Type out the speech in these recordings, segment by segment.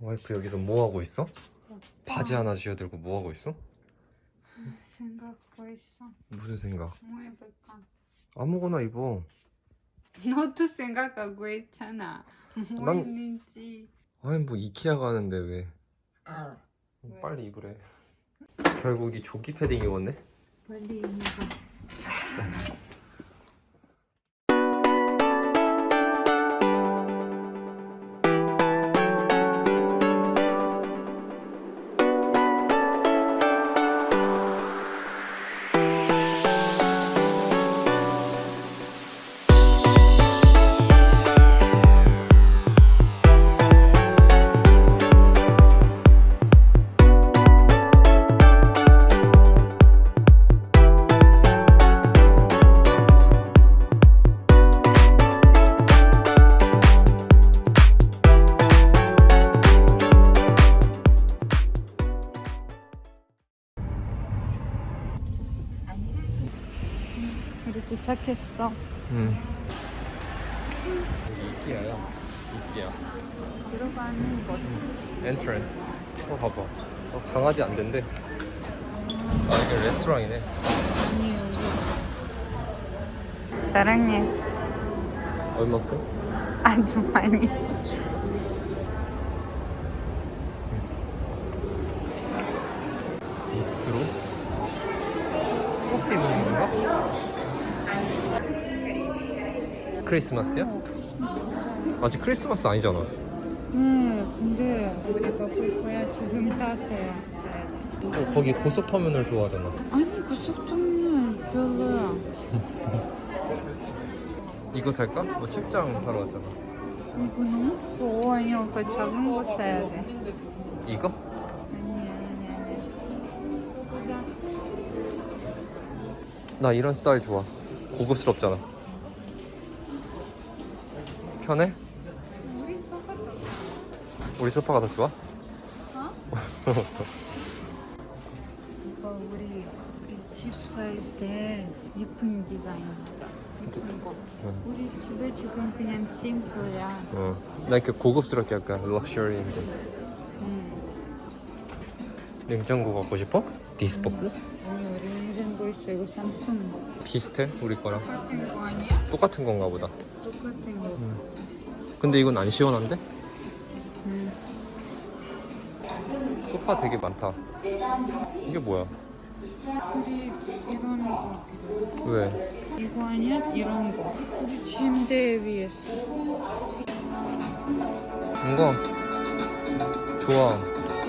와이프 여기서 뭐 하고 있어? 바지 하나 쥐어들고 뭐 하고 있어? 생각하고 있어. 무슨 생각? 뭐 해볼까? 아무거나 입어. 너도 생각하고 있잖아. 뭐 난- 있는지. 아니 뭐 이케아 가는데 왜? 왜? 빨리 입으래. 결국 이 조끼 패딩 입었네. 빨리 입어. 된대. 아 이게 레스토랑이네. 아니 여기. 사랑해. 얼마큼? 아주 많이. 비스트로? 커피 먹는 건가? 크리스마스야? 어. 아직 크리스마스 아니잖아. 네, 근데 우리 먹을 거야 지금 따세요. 어, 거기 고속터미널 좋아하잖아. 아니 고속터미널 별로야. 이거 살까? 뭐 책장 사러 왔잖아. 이거 너무 커. 아니 오빠 작은 거 사야 돼. 이거? 아니 아니 아니. 보자. 나 이런 스타일 좋아. 고급스럽잖아. 편해? 우리 소파 더 우리 소파가 더 좋아? 어? 우리 우리 집살 때 예쁜 디자인이다. 예쁜 거. 응. 우리 집에 지금 그냥 심플이야. 어. 나 이렇게 고급스럽게 약간 럭셔리인데. 응. 냉장고 갖고 싶어? 디스포크? 아니 우리 냉장고 있어 이거 삼성 비슷해? 우리 거랑. 똑같은 거 아니야? 똑같은 건가 보다. 똑같은 거. 근데 이건 안 시원한데? 응. 소파 되게 많다. 이게 뭐야? 우리 이런 거 필요해. 왜? 이거 아니야? 이런 거. 우리 침대 위에 써. 이거 좋아.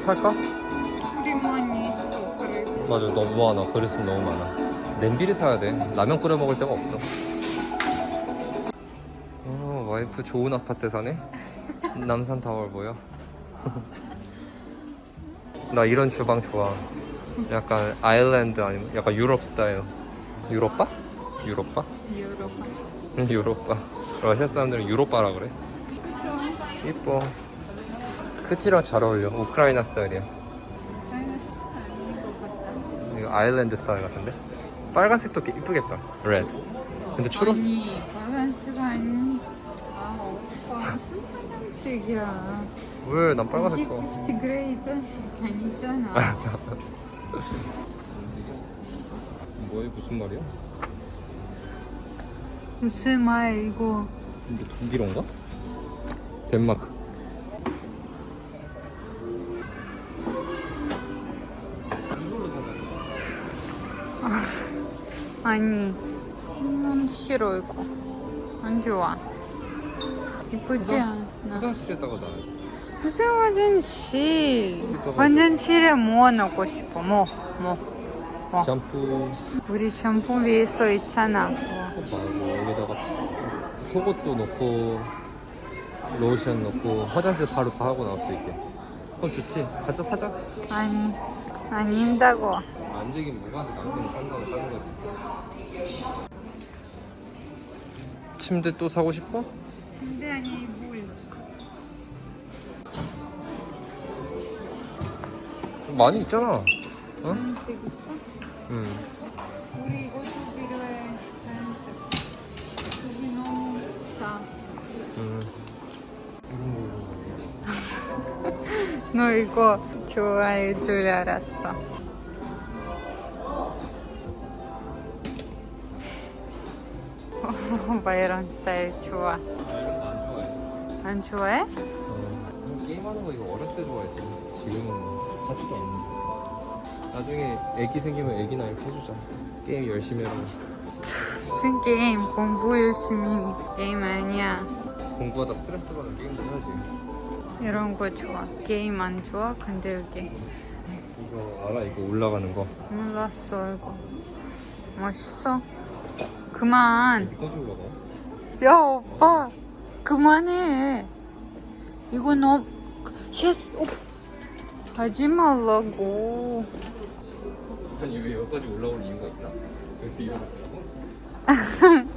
살까? 우리 많이 있어. 그래. 맞아 너무 많아. 그릇은 너무 많아. 냄비를 사야 돼. 라면 끓여 먹을 데가 없어. 어, 와이프 좋은 아파트 사네. 남산 타월 보여. 나 이런 주방 좋아. 약간 아일랜드 아니면 약간 유럽 스타일. 유럽바? 유럽바? 응, 유럽바. 러시아 사람들은 유럽바라 그래. 이뻐. 크티랑 잘 어울려. 우크라이나 스타일이야. 이거 아일랜드 스타일 같은데? 빨간색도 꽤 이쁘겠다. 레드. 근데 추러스 아니 빨간색 아니. 아 오빠 무슨 빨간색이야. 왜? 난 빨간색. 구찌 그레이전 아니잖아. 뭐야? 무슨 말이야? 무슨 말 이거? 근데 독일어인가? 덴마크. 아니 난 싫어 이거 안 좋아 이쁘지 않아 화장실에다가 놔. 무슨 화장실 화장실에 뭐 넣고 싶어 뭐 뭐. 어. 샴푸 우리 샴푸 위에 써 있잖아 거 말고 여기다가 속옷도 넣고 로션 넣고 화장실 바로 다 하고 나올 수 있게. 그건 좋지. 가자 사자. 아니 아닌다고 안 되긴 뭐가 남편이 산다고 사는 거지. 침대 또 사고 싶어? 침대 아니 물 많이 있잖아. 어? 하얀색 있어? 응. 우리 이것도 필요해 여기 너무 싸 응. 너 이거 좋아해 줄 알았어. 오빠 이런 스타일 좋아. 나 이런 거 안 좋아해. 안 좋아해? 어, 게임하는 거 이거 어렸을 때 좋아했지. 지금은 같지도 않는데. 나중에 애기 생기면 애기 나이 해주자. 게임 열심히 하고. 무슨 게임 공부 열심히 게임 아니야. 공부하다 스트레스 받는 게임도 해야지. 이런 거 좋아. 게임 안 좋아? 근데 여기 이거 알아? 이거 올라가는 거. 몰랐어 이거. 멋있어. 그만. 이거 좀 올라가. 야 오빠 그만해. 이거 너무 실수. 어. 하지 말라고. 아니 왜 여기까지 올라오는 이유가 있나? 그래서 쓰라고?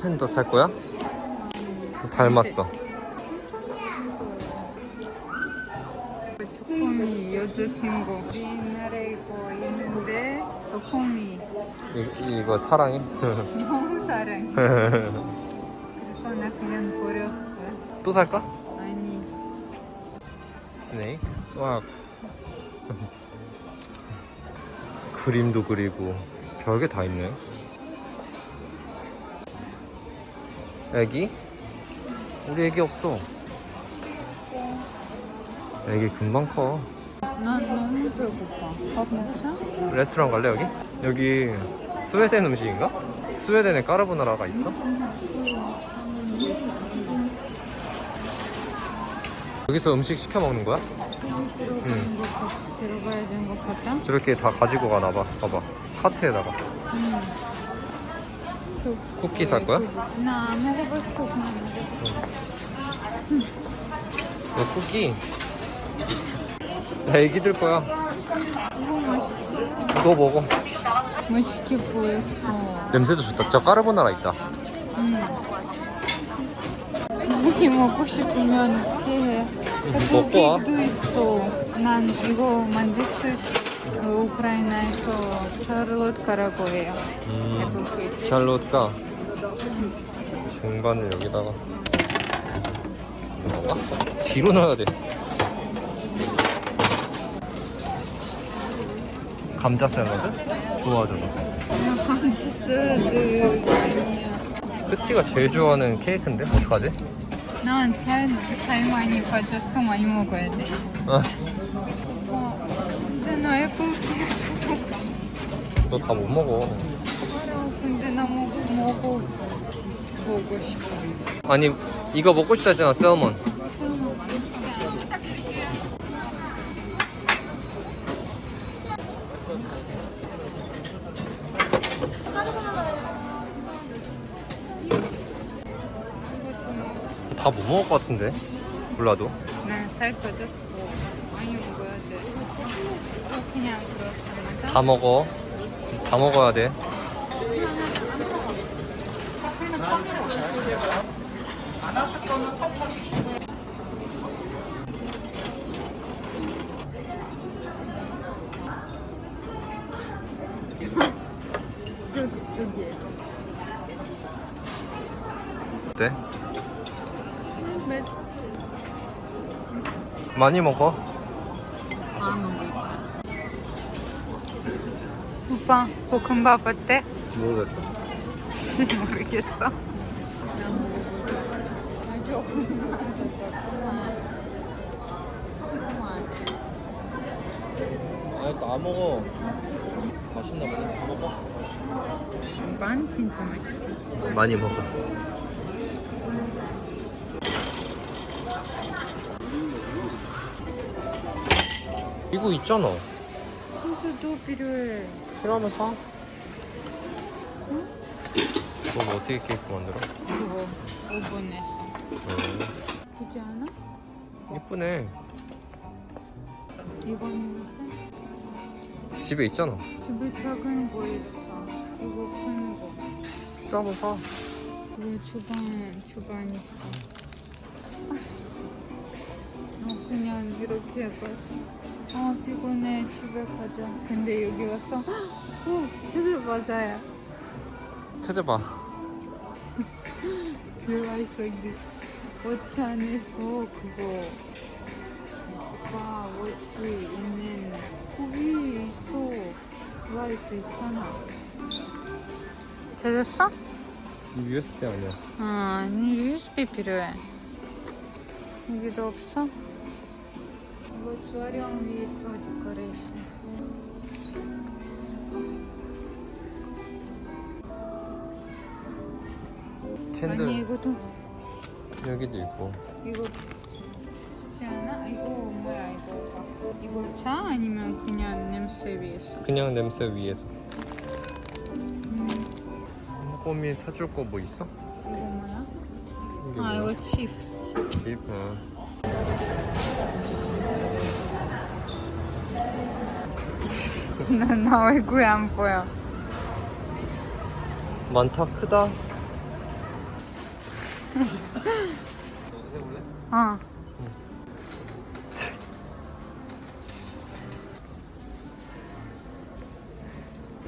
펜더 살 거야? 닮았어. 조금이 여자친구 우리나라에 이거 있는데 이, 이거 사랑해? 너무 사랑해. 그래서 나 그냥 버렸어. 또 살까? 스네이크? 와 그림도 그리고 별게 다 있네 애기? 우리 애기 없어 애기 금방 커 난 너무 배고파. 밥 먹자? 레스토랑 갈래 여기? 여기 스웨덴 음식인가? 스웨덴에 까르보나라가 있어? 여기서 음식 시켜 먹는 거야? 거 같- 들어가야 되는 것 같다. 저렇게 다 가지고 가나 봐. 봐봐. 카트에다가. 음. 저- 쿠키 살 거야? 나 먹어봤어 그냥 먹어. 너 쿠키? 야, 애기들 거야. 이거 맛있어. 너 먹어. 맛있게 보였어. 냄새도 좋다. 저 까르보나라 있다. 음. 고기 먹고 싶으면 이렇게 해. 먹고 와. 고기도 있어. 난 이거 만들 수 있어. 우크라이나에서 샤를롯카라고 해요. 음, 해볼게. 샬롯가 쟁반을 여기다가 넣어봐. 뒤로 넣어야 돼. 감자 샐러드? 좋아, 저거. 그냥 감칠스러운 아니야. 크티가 제일 좋아하는 케이크인데? 어떡하지? 난 살, 살 많이 빠져서 많이 먹어야 돼. 아, 어, 근데 나 애플 케이크 먹고 싶어. 너 다 못 먹어. 근데 나 먹고 먹고 보고 싶어. 아니, 이거 먹고 싶다 했잖아, 셀몬. 다 못 먹을 것 같은데? 몰라도. 난살 빠졌어. 많이 먹어야 돼. 그냥 그렇게 다 먹어. 다 먹어야 돼. 많이 먹어. 아, 먹을 거야. 오빠, 볶음밥 어때? 모르겠어. 모르겠어. 아, 나 먹어. 맛있나 보네. 먹어. 반 진짜 맛있어. 많이 먹어. 이거 있잖아. 소스도 필요해. 필요하면 사. 너 어떻게 케이크 만들어? 그거 오븐에서. 음, 그지 않아? 예쁘네. 이건 집에 있잖아. 집에 작은 거 있어. 이거 큰 거. 필요하면 사. 왜 주방 주방 있어? 어, 그냥 이렇게 가서 아 피곤해 집에 가자. 근데 여기 와서 어 진짜 맞아요. 찾아봐. Your eyes like this. 워치 안에서 그거 오빠 워치 있는 거기 있어 라이트 있잖아 찾았어? USB 아니야. 아, 아니 USB 필요해. 여기도 없어? 캔들 아니 이것도 여기도 있고. 이거 좋지 않아? 이거 뭐야 이거? 이거 차 아니면 그냥 냄새 위에서? 그냥 냄새 위에서. 음, 꼼이 사줄 거 뭐 있어? 이거 뭐야? 이게 아 뭐야? 이거 칩. 집. 어. 나, 나 얼굴 안 보여. 많다 크다. 어.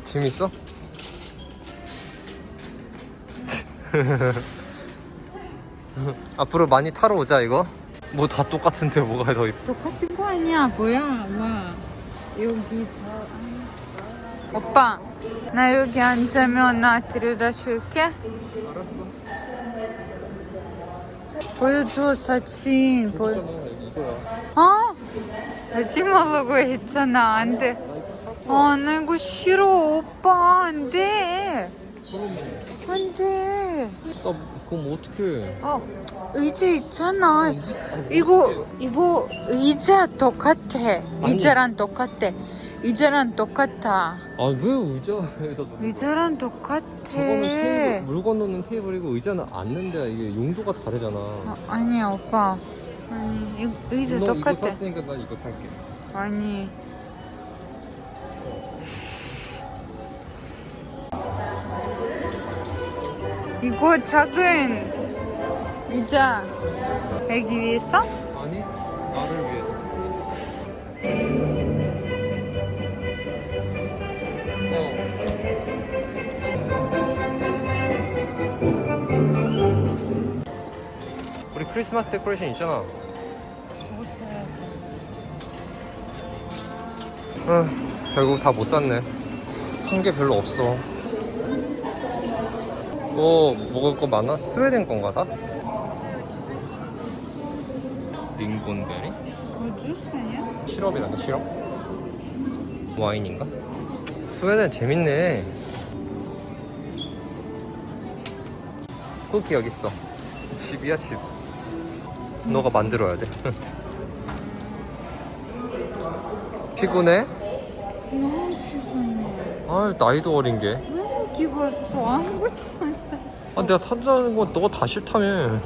재밌어? 앞으로 많이 타러 오자 이거. 뭐 다 똑같은데 뭐가 더 이뻐? 똑같은 거 아니야? 뭐야? 와 여기 다. 오빠, 나 여기 앉으면 나 데려다 줄게. 알았어. 보여줘 사진. 보여. 이거야. 어? 하지 말라고 했잖아. 안 돼. 아, 나 이거 싫어. 오빠, 안 돼. 안 돼. 나 그럼 어떡해? 어, 의자 있잖아. 이거, 이거 의자 똑같아. 의자랑 똑같아. 의자랑 똑같아. 아왜 의자에다 놓는? 의자랑 똑같아. 저거는 테이블, 물건 놓는 테이블이고 의자는 앉는 데야 이게 용도가 다르잖아. 아, 아니야, 오빠. 아니, 이, 의자 너 이거 똑같아. 샀으니까 나 이거 살게. 아니. 이거 작은 의자 애기 위해서? 우리 크리스마스 데코레이션 있잖아. 아, 결국 다 못 샀네. 산 게 별로 없어. 뭐 먹을 거 많아? 스웨덴 건가 다? 링곤베리? 뭐 주스 아니야? 시럽이란다 시럽? 와인인가? 스웨덴 재밌네 쿠키 여기 있어 집이야 집 너가 만들어야 돼 피곤해? 너무 피곤해. 아 나이도 어린 게왜 여기 왔어? 아무것도 안 샀어. 아, 내가 사자는 건 너가 다 싫다며.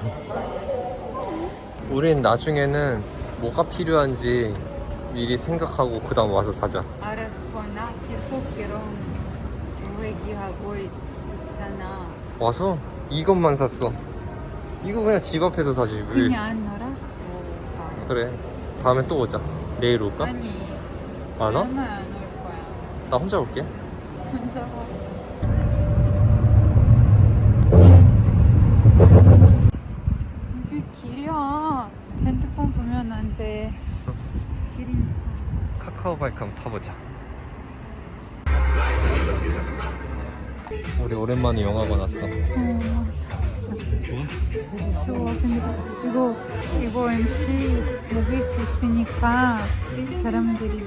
우린 나중에는 뭐가 필요한지 미리 생각하고 그 다음 와서 사자. 알았어, 나 계속 이런 얘기하고 있, 있잖아. 와서 이것만 샀어. 이거 그냥 집 앞에서 사지. 왜? 그냥 안 놀았어. 그래. 다음에 또 오자. 내일 올까? 아니, 안 와? 얼마 안올 거야. 나 혼자 올게. 혼자 가. 이게 길이야. 핸드폰 보면 안 돼. 길이니까. 카카오바이크 한번 타보자. 우리 오랜만에 영화 보았어. 어, 맞아. 좋아. 근데 이거 이거 MC 먹을 수 있으니까 사람들이